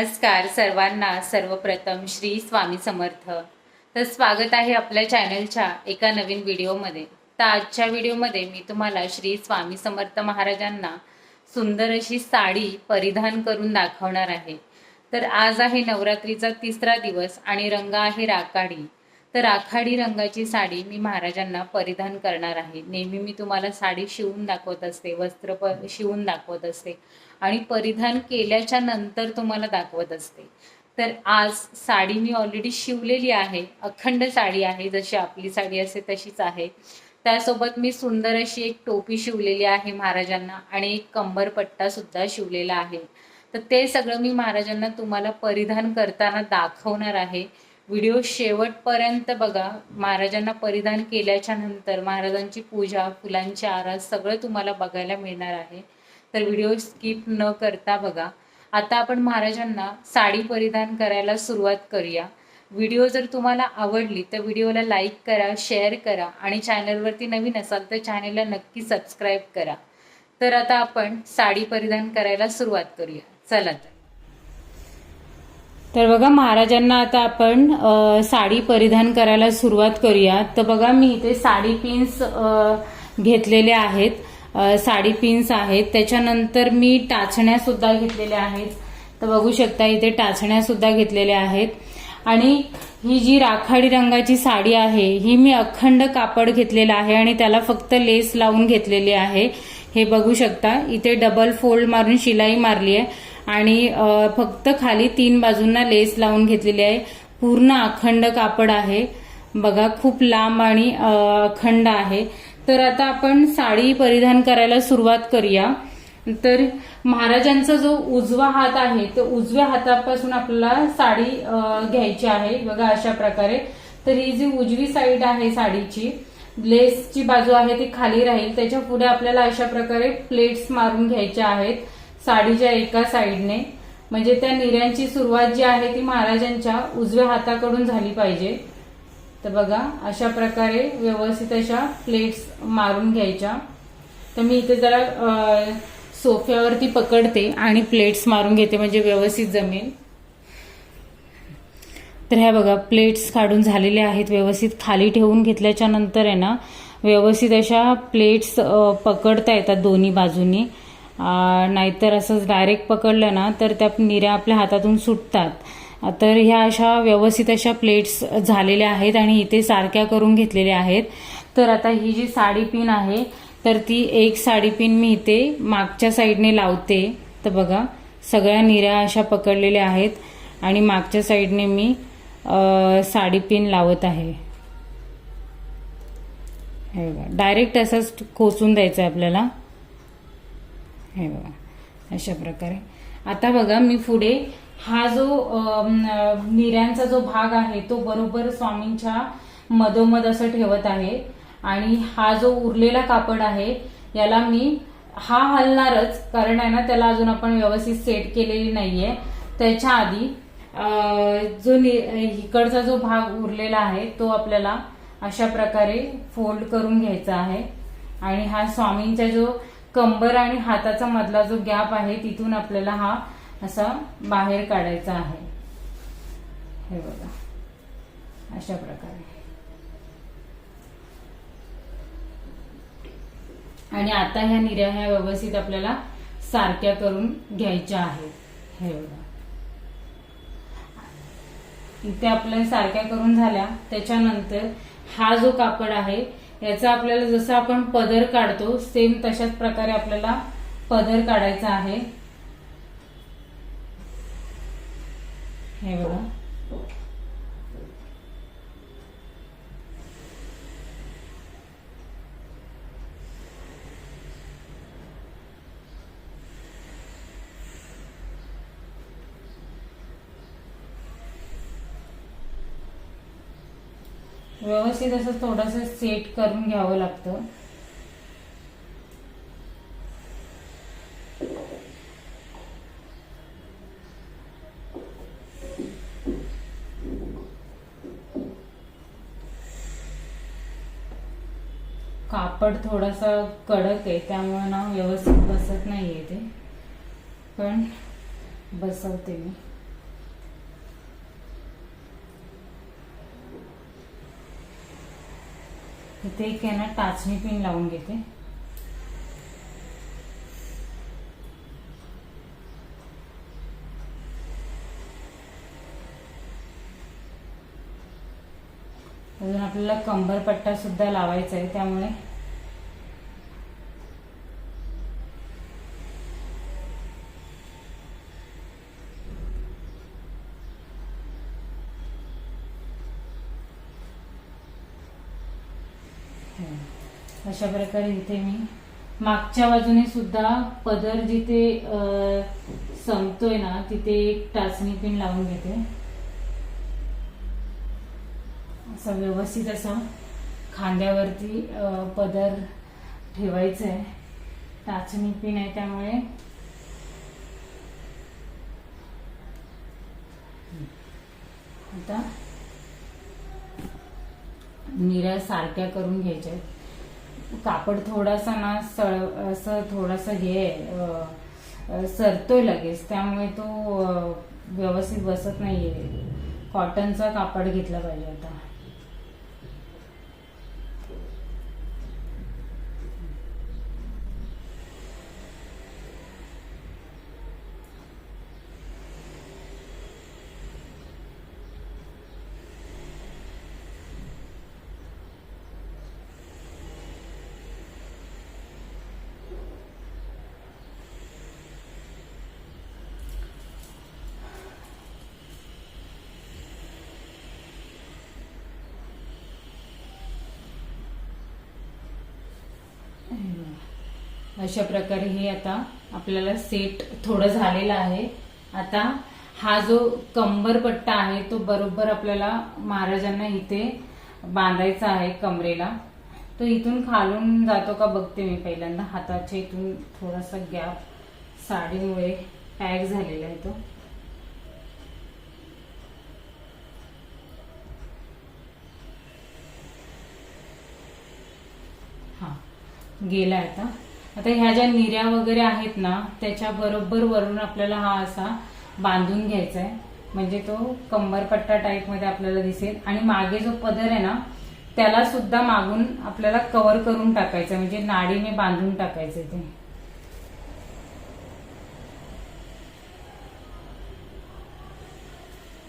नमस्कार सर्वांना. सर्वप्रथम श्री स्वामी समर्थ. तर स्वागत आहे आपल्या चॅनलच्या एका नवीन व्हिडिओमध्ये. तर आजच्या व्हिडिओमध्ये मी तुम्हाला श्री स्वामी समर्थ महाराजांना सुंदर अशी साडी परिधान करून दाखवणार आहे. तर आज आहे नवरात्रीचा तिसरा दिवस आणि रंग आहे राकाडी तर आखाडी रंगाची साडी मी महाराजांना परिधान करणार आहे. नेहमी मी तुम्हाला साडी शिवून दाखवत असते वस्त्र प शिवून दाखवत असते आणि परिधान केल्याच्यानंतर तुम्हाला दाखवत असते. तर आज साडी मी ऑलरेडी शिवलेली आहे अखंड साडी आहे जशी आपली साडी असते तशीच आहे. त्यासोबत मी सुंदर अशी एक टोपी शिवलेली आहे महाराजांना आणि एक कंबरपट्टा सुद्धा शिवलेला आहे. तर ते सगळं मी महाराजांना तुम्हाला परिधान करताना दाखवणार आहे. व्हिडिओ शेवटपर्यंत बघा. महाराजांना परिधान केल्याच्यानंतर महाराजांची पूजा फुलांची आरास सगळं तुम्हाला बघायला मिळणार आहे. तर व्हिडिओ स्किप न करता बघा. आता आपण महाराजांना साडी परिधान करायला सुरुवात करूया. व्हिडिओ जर तुम्हाला आवडली तर व्हिडिओला लाईक करा शेअर करा आणि चॅनलवरती नवीन असाल तर चॅनलला नक्की सबस्क्राईब करा. तर आता आपण साडी परिधान करायला सुरुवात करूया. चला तर. तर बघा महाराजांना आता आपण साडी परिधान करायला सुरुवात करूया. तर बघा मी इथे साडी पिन्स घेतलेले आहेत. साडी पिन्स आहेत. त्याच्यानंतर मी टाचण्या सुद्धा घेतलेल्या आहेत. तर बघू शकता इथे टाचण्या सुद्धा घेतलेल्या आहेत. आणि ही जी राखाडी रंगाची साडी आहे ही मी अखंड कापड घेतलेलं आहे आणि त्याला फक्त लेस लावून घेतलेली आहे. हे बघू शकता इथे डबल फोल्ड मारून शिलाई मारली आहे आणि फक्त खाली तीन बाजूंना लेस लावून घेतलेली आहे. पूर्ण अखंड कापड आहे. बघा खूप लांब आणि अखंड आहे. तर आता आपण साडी परिधान करायला सुरुवात करूया. तर महाराजांचा जो उजवा हात आहे तो उजव्या हातापासून आपल्याला साडी घ्यायची आहे. बघा अशा प्रकारे. तर ही जी उजवी साईड आहे साडीची लेसची बाजू आहे ती खाली राहील. त्याच्या पुढे आपल्याला अशा प्रकारे प्लेट्स मारून घ्यायच्या आहेत. साडीच्या एका साईडने. म्हणजे त्या निऱ्यांची सुरुवात जी आहे ती महाराजांच्या उजव्या हाताकडून झाली पाहिजे. तर बघा अशा प्रकारे व्यवस्थित अशा प्लेट्स मारून घ्यायच्या. तर मी इथे जरा सोफ्यावरती पकडते आणि प्लेट्स मारून घेते म्हणजे व्यवस्थित जमेल. तर ह्या बघा प्लेट्स काढून झालेल्या आहेत व्यवस्थित खाली ठेवून घेतल्याच्या नंतर आहे ना व्यवस्थित अशा प्लेट्स पकडता येतात दोन्ही बाजूनी. नाहीतर असंच डायरेक्ट पकडलं ना तर त्या निऱ्या आपल्या हातातून सुटतात. तर ह्या अशा व्यवस्थित अशा प्लेट्स झालेल्या आहेत आणि इथे सारख्या करून घेतलेल्या आहेत. तर आता ही जी साडी पिन आहे तर ती एक साडी पिन मी इथे मागच्या साईडने लावते. तर बघा सगळ्या निऱ्या अशा पकडलेल्या आहेत आणि मागच्या साईडने मी साडी पिन लावत आहे. हे डायरेक्ट असंच खोचून द्यायचं आहे आपल्याला. हे बघा अशा प्रकारे. आता बघा मी पुढे हा जो निऱ्यांचा जो भाग आहे तो बरोबर स्वामींच्या मधोमध असं ठेवत आहे. आणि हा जो उरलेला कापड आहे याला मी हा हलणारच कारण आहे ना त्याला अजून आपण व्यवस्थित सेट केलेली नाहीये. त्याच्या आधी जो नि- इकडचा जो भाग उरलेला आहे तो आपल्याला अशा प्रकारे फोल्ड करून घ्यायचा आहे. आणि हा स्वामींचा जो कंबर आणि हाताचा मधला जो गॅप आहे तिथून आपल्याला हा असा बाहेर काढायचा आहे. हे बघा. अशा प्रकारे. आणि आता ह्या निर्या ह्या व्यवस्थित आपल्याला सारख्या करून घ्यायच्या आहेत. हे बघा. इथे आपल्या सारख्या करून झाल्या. त्याच्यानंतर हा जो कापड आहे याचा आपल्याला जसं आपण पदर काढतो सेम तशाच प्रकारे आपल्याला पदर काढायचा आहे. हे बघा. व्यवस्थित असं थोडस सेट करून घ्यावं लागतं. कापड थोडासा कडक आहे त्यामुळे ना व्यवस्थित बसत नाहीये ते. पण बसवते मी. इथे एक आहे ना टाचणी पिन लावून घेते. अजून आपल्याला कंबरपट्टा सुद्धा लावायचा आहे त्यामुळे. अशा प्रकारे इथे मी मागच्या बाजूने सुद्धा पदर जिथे संपतोय ना तिथे एक टाचणी पिन लावून घेते. असं व्यवस्थित असा खांद्यावरती पदर ठेवायचं आहे टाचणी पिन आहे त्यामुळे. आता निऱ्या सारख्या करून घ्यायच्या. आहेत. कापड थोडासा ना सळ असं थोडासा हे आहे, सरतोय लगेच. त्यामुळे तो व्यवस्थित बसत नाहीये. कॉटनचा कापड घेतला पाहिजे आता. अशा प्रकारे हे आता आपल्याला सेट थोडं झालेलं आहे. आता हा जो कंबरपट्टा आहे तो बरोबर आपल्याला महाराजांना इथे बांधायचा आहे कमरेला. तो इथून खालून जातो का बघते मी पहिल्यांदा. हाताच्या इथून थोडासा गॅप साडीमुळे पॅक झालेला आहे तो. हा गेला आता. आता ह्या ज्या निऱ्या वगैरे आहेत ना त्याच्या बरोबर वरून आपल्याला हा असा बांधून घ्यायचा आहे म्हणजे तो कंबरपट्टा टाईपमध्ये आपल्याला दिसेल. आणि मागे जो पदर आहे ना त्याला सुद्धा मागून आपल्याला कव्हर करून टाकायचं म्हणजे नाडीने बांधून टाकायचं ते.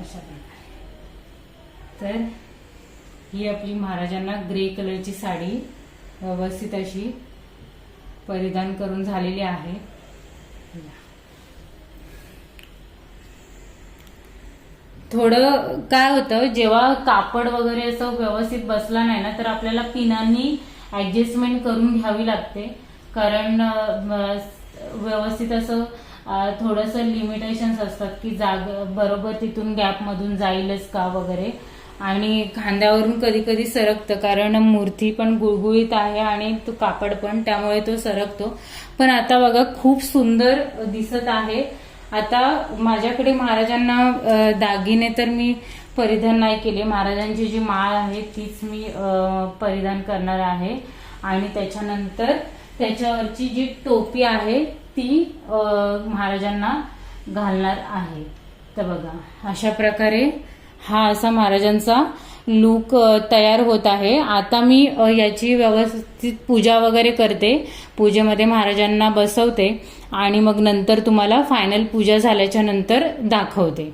अशा प्रकारे. तर ही आपली महाराजांना ग्रे कलरची साडी व्यवस्थित अशी परिधान करून झालेली आहे. थोडं काय होतं जेव्हा कापड वगैरे असं व्यवस्थित बसला नाही ना तर आपल्याला पिनांनी ऍडजस्टमेंट करून घ्यावी लागते. कारण व्यवस्थित असं थोडस लिमिटेशन्स असतात की जाग बरोबर तिथून गॅप मधून जाईलच का वगैरे. आणि खांद्यावरून कधी कधी सरकतं कारण मूर्ती पण गुळगुळीत आहे आणि तो कापड पण त्यामुळे तो सरकतो. पण आता बघा खूप सुंदर दिसत आहे. आता माझ्याकडे महाराजांना दागिने तर मी परिधान नाही केले. महाराजांची जी माळ आहे तीच मी परिधान करणार आहे. आणि त्याच्यानंतर त्याच्यावरची जी टोपी आहे ती महाराजांना घालणार आहे. तर बघा अशा प्रकारे हा असा महाराजांचा लूक तयार होत आहे. आता मी याची व्यवस्थित पूजा वगैरे करते. पूजेमध्ये महाराजांना बसवते आणि मग नंतर तुम्हाला फायनल पूजा झाल्याच्यानंतर दाखवते.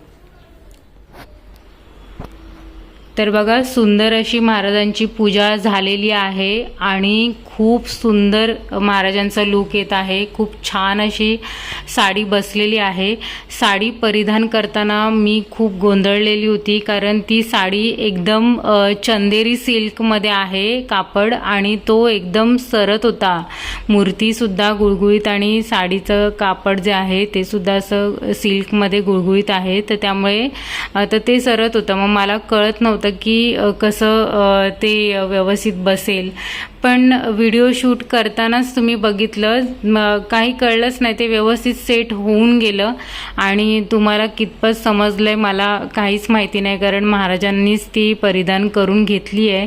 तर बघा सुंदर अशी महाराजांची पूजा झालेली आहे आणि खूप सुंदर महाराजांचा लूक येत आहे. खूप छान अशी साडी बसलेली आहे. साडी परिधान करताना मी खूप गोंधळलेली होती कारण ती साडी एकदम चंदेरी सिल्कमध्ये आहे कापड आणि तो एकदम सरत होता. मूर्तीसुद्धा गुळगुळीत आणि साडीचं कापड जे आहे ते सुद्धा असं सिल्कमध्ये गुळगुळीत आहे. तर त्यामुळे तर ते सरत होतं. मग मला कळत नव्हतं की कसं ते व्यवस्थित बसेल. पण व्हिडिओ शूट करतानाच तुम्ही बघितलं. मग काही कळलंच नाही ते व्यवस्थित सेट होऊन गेलं. आणि तुम्हाला कितपत समजलं आहे मला काहीच माहिती नाही कारण महाराजांनीच ती परिधान करून घेतली आहे.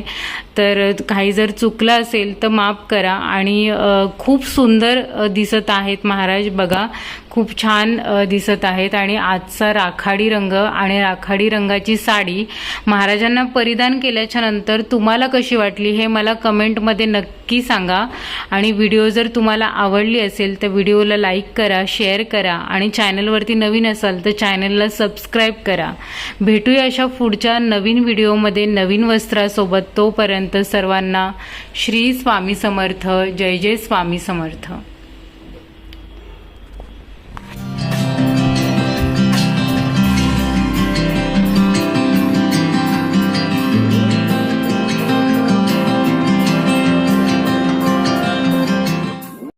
तर काही जर चुकलं असेल तर माफ करा. आणि खूप सुंदर दिसत आहेत महाराज बघा. खूप छान दिसत आहेत. आणि आजचा राखाडी रंग आणि राखाडी रंगाची साडी महाराजांना परिधान केल्याच्यानंतर तुम्हाला कशी वाटली हे मला कमेंटमध्ये कमेंटमध्ये नक्की सांगा. आणि व्हिडिओ जर तुम्हाला आवडली असेल तर व्हिडिओला लाईक करा शेअर करा. आणि चॅनलवरती नवीन असाल तर चॅनलला सबस्क्राईब करा. भेटूया अशा पुढच्या नवीन व्हिडिओमध्ये नवीन वस्त्रासोबत. तोपर्यंत सर्वांना श्री स्वामी समर्थ जय जय स्वामी समर्थ.